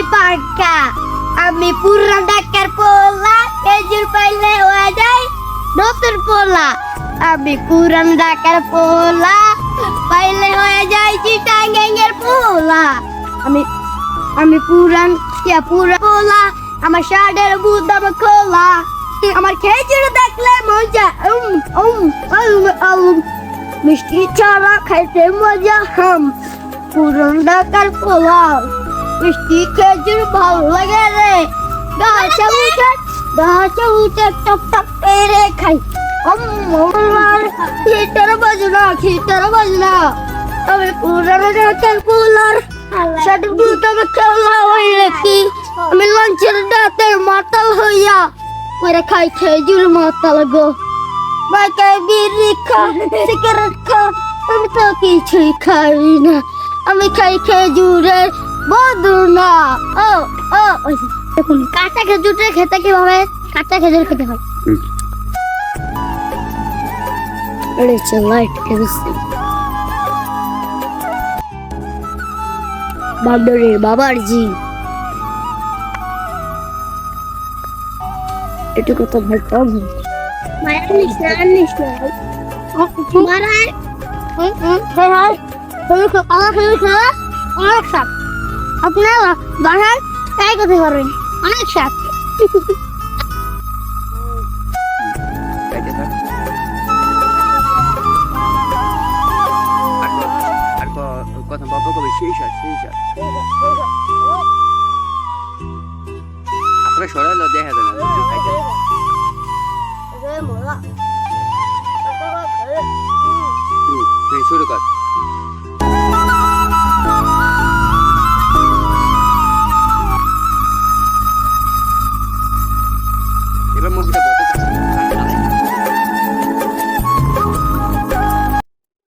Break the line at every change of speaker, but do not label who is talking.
নাই পাক্কা আমি পুরান ডাক্তার পোলা খেজুর পাইলে হয়ে যাই নতুন পোলা। আমি পুরান ডাক্তার পোলা পাইলে হয়ে যাই চিটাং গ্যাংয়ের পোলা। আমি আমি পুরান পুরা পোলা, আমার শার্টের বুদাম খোলা। আমার খেজুর দেখলে মজা, উম উম উম উম। মিষ্টি ছাড়া খাইতে মজা হাম। পুরন ডাকার পোলাও মিষ্টি খেজুর লাগে রে। গাছে উঠে গাছে উঠে টপ টপ পেরে খাই। আমার খিটার বাজনা খিটার বাজনা। আমি পুরান ডাকার পোলার সাথে বুদাম খেলা আমি লঞ্চের মাতাল হইয়া খাই খেজুর মাতাল গো। বাকাই বিড়ি খা, সিগারেট খা, আমি তো কিছুই খাই না। আমি খাই খেজুরের না ও ও দেখুন কাঁচা খেজুরটা খেতে কীভাবে কাঁচা খেজুর খেতে হয় লাইট কেমিস্ট্রি বান্দরের বাবার জি এটা কত ভাই কম মারা নিস না নিস না মারা হ্যাঁ হ্যাঁ আমার খেয়ে খেয়ে অনেক সাপ আপনার বাসায় তাই করতে পারবেন অনেক সাপ
কথা বাবা কবে সেই সার সেই সার আপনারা সরাইলো হ্যাঁ শুরু কর